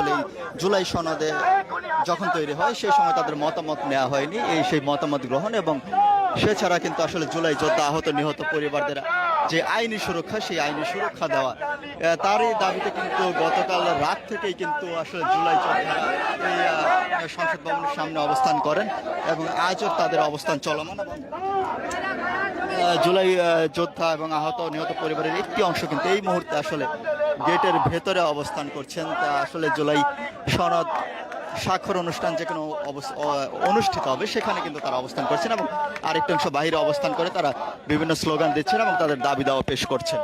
আসলে জুলাই সনদে যখন তৈরি হয়, সেই সময় তাদের মতামত নেওয়া হয়নি। এই সেই মতামত গ্রহণ এবং সে ছাড়া কিন্তু আসলে জুলাই যোদ্ধা আহত নিহত পরিবারদের যে আইনি সুরক্ষা, সেই আইনি সুরক্ষা দেওয়া তারই দাবিতে কিন্তু গতকাল রাত থেকেই কিন্তু আসলে জুলাই যোদ্ধা সংসদ ভবনের সামনে অবস্থান করেন এবং আজও তাদের অবস্থান চলমান জুলাই যোদ্ধা এবং আহত, নিহত পরিবারের একটি অংশ কিন্তু এই মুহূর্তে আসলে গেটের ভেতরে অবস্থান করছেন। তা আসলে জুলাই সনদ স্বাক্ষর অনুষ্ঠান যে কোনো অনুষ্ঠিত হবে, সেখানে কিন্তু তারা অবস্থান করছেন এবং আরেকটি অংশ বাইরে অবস্থান করে তারা বিভিন্ন স্লোগান দিচ্ছেন এবং তাদের দাবি দাওয়া পেশ করছেন।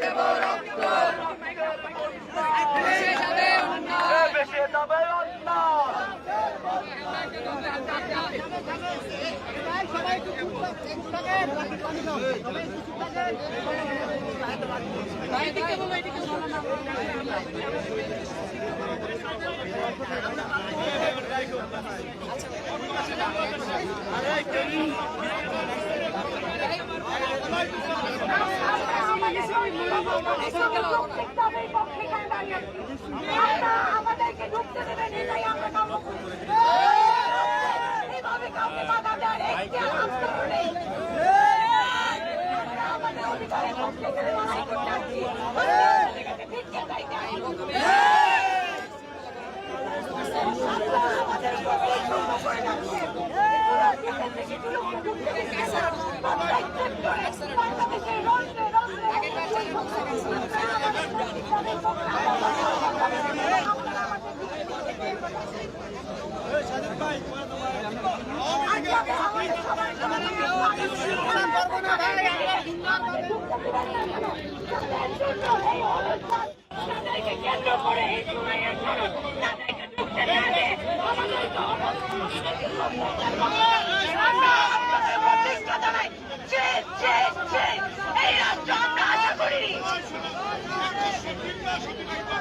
মুক্ত শেষ হয়নি যুদ্ধ এই দিয়ে দিত রক্ত এ বেশে যাবে অন্যায় আমাদেরকে ঢুকতে দেবেন এটাই আমরা কাম্য কাউকে বাধা দেওয়ার একটি আন্দোলন নেই আমাদের অধিকারের পক্ষে এখানে লড়াই করতে আসছি। আমাদেরকে ভিক্ষা চাইতে আসব। আল্লাহ আমাদের উপর এই জুলুম করে যাচ্ছে। যেখান থেকে জুলুম ঢুকতে দিচ্ছে না। প্রত্যেক সেক্টরে বাংলাদেশের রন্ধ্রে রন্ধ্রে কেন্দ্র করে এই জুলাইয়ের সনদ তাদেরকে ঢুকতে দেবে আমাদেরকে আমরা আপনাদের প্রতিষ্ঠা জানাই যে যে যে এই রাষ্ট্র আমরা আশা করিনি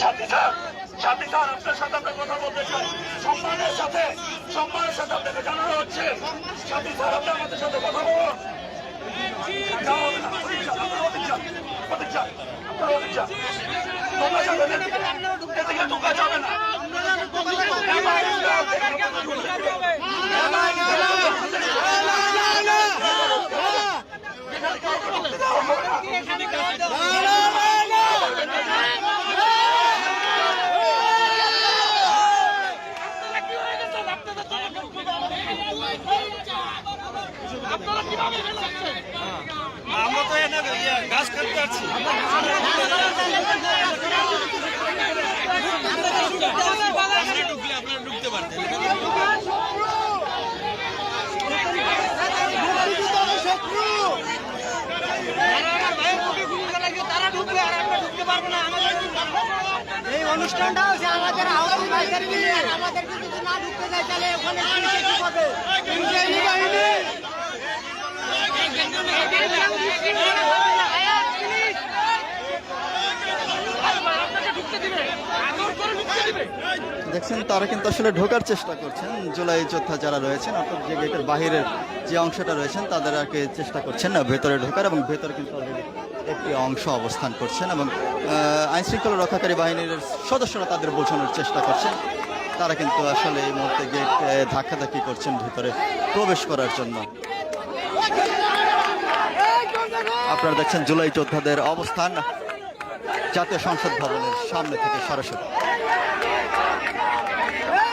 সাথী স্যার সাথী স্যার আপনার সাথে আমরা কথা বলতে চাই সম্মানের সাথে সম্মানের সাথে আপনাকে জানানো হচ্ছে সাথী স্যার আপনি আমাদের সাথে কথা বলুন যাওয়া হবে না, প্রতীক্ষা, আপনার প্রতীক্ষা, প্রতীক্ষা, আপনার প্রতীক্ষা। ঢোকা যাবে না এদিকে। এদিকে ঢোকা যাবে না। আমরা তো এনে ইয়ে, গাছ কাটতে যাচ্ছি আপনারা ঢুকলে আপনারা ঢুকতে পারতেন এই অনুষ্ঠানটা হচ্ছে আমাদের আহত ভাইদের নিয়ে আমাদেরকে যদি না ঢুকতে দেয়, তাহলে ওখানে পুলিশে কি হবে? দেখছেন, তারা কিন্তু আসলে ঢোকার চেষ্টা করছেন। জুলাই যোদ্ধা যারা রয়েছেন, অর্থাৎ যে গেটের বাহিরের যে অংশটা রয়েছেন, তাদের আর চেষ্টা করছেন না ভেতরে ঢোকার এবং ভেতরে কিন্তু একটি অংশ অবস্থান করছেন এবং আইনশৃঙ্খলা রক্ষাকারী বাহিনীর সদস্যরা তাদের বোঝানোর চেষ্টা করছেন। তারা কিন্তু আসলে এই মুহূর্তে গেট ধাক্কাধাক্কি করছেন ভিতরে প্রবেশ করার জন্য। আপনারা দেখছেন জুলাই যোদ্ধাদের অবস্থান। জাতীয় সংসদ ভবনের সামনে থেকে সরাসরি। এই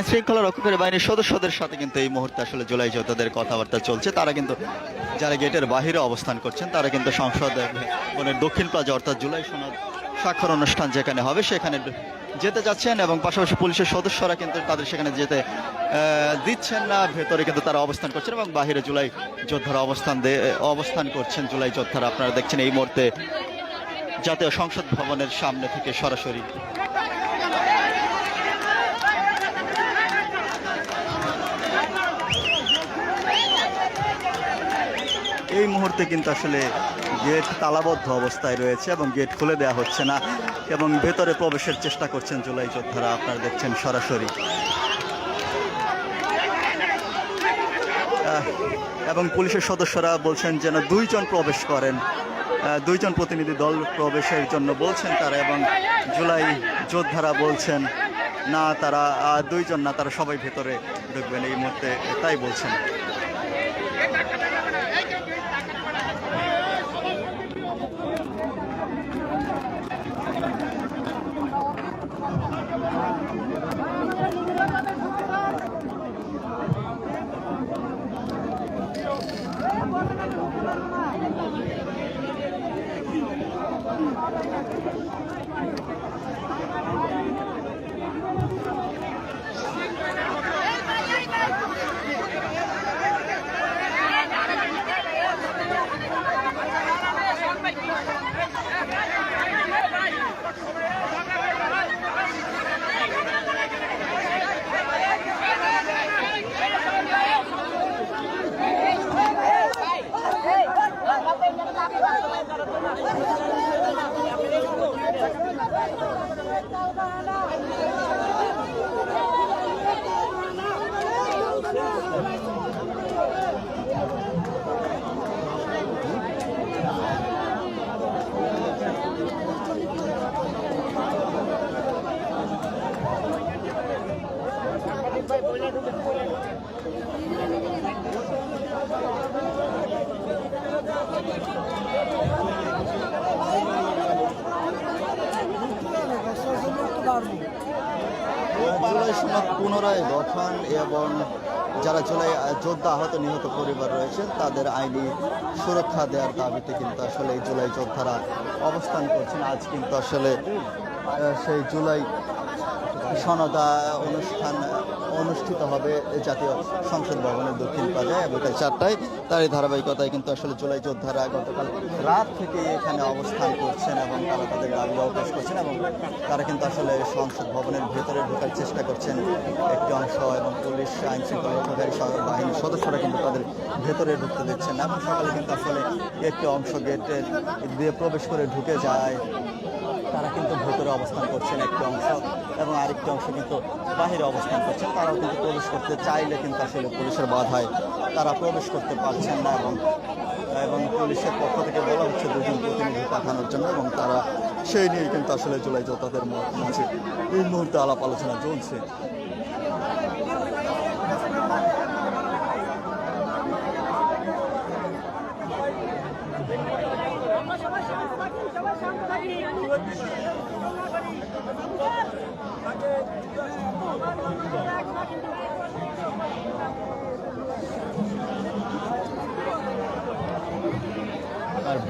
আইন শৃঙ্খলা রক্ষাকারী বাহিনীর সদস্যদের সাথে কিন্তু এই মুহূর্তে আসলে জুলাই যোদ্ধাদের কথাবার্তা চলছে। তারা কিন্তু যারা গেটের বাহিরে অবস্থান করছেন, তারা কিন্তু সংসদ ভবনের দক্ষিণ প্লাজা অর্থাৎ জুলাই সনদ স্বাক্ষর অনুষ্ঠান যেখানে হবে, সেখানে যেতে যাচ্ছেন এবং পাশাপাশি পুলিশের সদস্যরা কিন্তু তাদের সেখানে যেতে দিচ্ছেন না। ভেতরে কিন্তু তারা অবস্থান করছেন এবং বাহিরে জুলাই যোদ্ধারা অবস্থান অবস্থান করছেন জুলাই যোদ্ধারা। আপনারা দেখছেন এই মুহূর্তে জাতীয় সংসদ ভবনের সামনে থেকে সরাসরি এই মুহূর্তে কিন্তু আসলে গেট তালাবদ্ধ অবস্থায় রয়েছে এবং গেট খুলে দেওয়া হচ্ছে না এবং ভেতরে প্রবেশের চেষ্টা করছেন জুলাই যোদ্ধারা, আপনারা দেখছেন সরাসরি। এবং পুলিশের সদস্যরা বলছেন যেন দুইজন প্রবেশ করেন। দুইজন প্রতিনিধি দল প্রবেশের জন্য বলছেন তারা এবং জুলাই যোদ্ধারা বলছেন, না, তারা দুইজন না, তারা সবাই ভেতরে ঢুকবেন। এই মুহূর্তে তাই বলছেন। Thank you. জুলাই সনদ পুনরায় গঠন এবং যারা জুলাই যোদ্ধা আহত নিহত পরিবার রয়েছেন, তাদের আইনি সুরক্ষা দেওয়ার দাবিতে কিন্তু আসলে এই জুলাই যোদ্ধারা অবস্থান করছেন। আজ কিন্তু আসলে সেই জুলাই সনদা অনুষ্ঠান অনুষ্ঠিত হবে জাতীয় সংসদ ভবনের দক্ষিণ প্লাজায় বিকাল চারটায় তারই ধারাবাহিকতায় কিন্তু আসলে জুলাই যোদ্ধারা গতকাল রাত থেকে এখানে অবস্থান করছেন এবং তারা তাদের দাবি পেশ করছেন এবং তারা কিন্তু আসলে সংসদ ভবনের ভেতরে ঢোকার চেষ্টা করছেন একটি অংশ এবং পুলিশ আইন রক্ষাকারী বাহিনীর সদস্যরা কিন্তু তাদের ভেতরে ঢুকতে দিচ্ছেন না এবং সকালে কিন্তু আসলে একটি অংশ গেটে দিয়ে প্রবেশ করে ঢুকে যায়। তারা কিন্তু ভেতরে অবস্থান করছেন একটি অংশ এবং আরেকটি অংশ কিন্তু বাহিরে অবস্থান করছেন তারাও কিন্তু প্রবেশ করতে চাইলে কিন্তু আসলে পুলিশের বাধায় তারা প্রবেশ করতে পারছেন না এবং এবং পুলিশের পক্ষ থেকে বলা হচ্ছে দুজন প্রতিনিধি পাঠানোর জন্য এবং তারা সেই নিয়ে কিন্তু আসলে জুলাই যোদ্ধাদের মাঝে এই মুহূর্তে আলাপ আলোচনা চলছে আর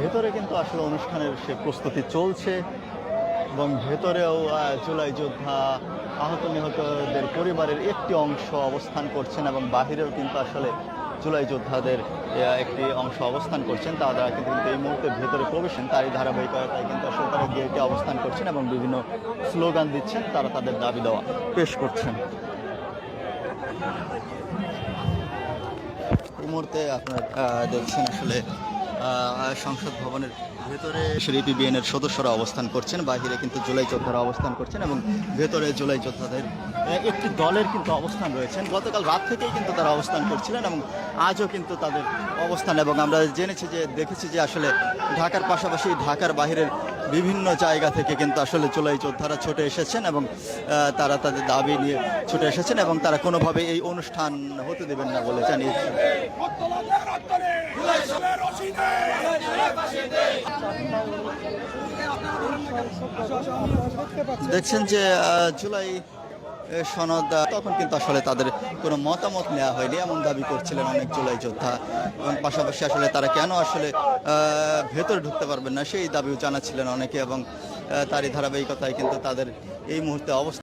ভেতরে কিন্তু আসলে অনুষ্ঠানের সে প্রস্তুতি চলছে এবং ভেতরেও জুলাই যোদ্ধা আহত নিহতদের পরিবারের একটি অংশ অবস্থান করছেন এবং বাহিরেও কিন্তু আসলে জুলাই যোদ্ধাদের একটি অংশ অবস্থান করছেন। তারা কিন্তু এই মুহূর্তে ভেতরে প্রবেশেন। তারই ধারাবাহিকতায় কিন্তু আসলে তারা গেটে অবস্থান করছেন এবং বিভিন্ন স্লোগান দিচ্ছেন, তারা তাদের দাবি দেওয়া পেশ করছেন। এই মুহূর্তে আপনার দেখছেন আসলে সংসদ ভবনের ভেতরে এপিবিএন এর সদস্যরা অবস্থান করছেন, বাহিরে কিন্তু জুলাই যোদ্ধারা অবস্থান করছেন এবং ভেতরে জুলাই যোদ্ধাদের একটি দলের কিন্তু অবস্থান রয়েছেন। গতকাল রাত থেকেই কিন্তু তারা অবস্থান করছিলেন এবং আজও কিন্তু তাদের অবস্থান এবং আমরা জেনেছি যে, দেখেছি যে আসলে ঢাকার পাশাপাশি ঢাকার বাহিরের বিভিন্ন জায়গা থেকে কিন্তু আসলে জুলাই যোদ্ধারা ছুটে এসেছেন এবং তারা তাদের দাবি নিয়ে ছুটে এসেছেন এবং তারা কোনোভাবে এই অনুষ্ঠান হতে দেবেন না বলে জানিয়েছেন। দেখছেন যে জুলাই সনদ তখন কিন্তু আসলে তাদের কোনো মতামত নেওয়া হয়নি, এমন দাবি করছিলেন অনেক জুলাই যোদ্ধা। এবং পাশাপাশি আসলে তারা কেন আসলে ভেতরে ঢুকতে পারবেন না, সেই দাবিও জানাচ্ছিলেন অনেকে এবং তারই ধারাবাহিকতায় কিন্তু তাদের এই মুহূর্তে অবস্থা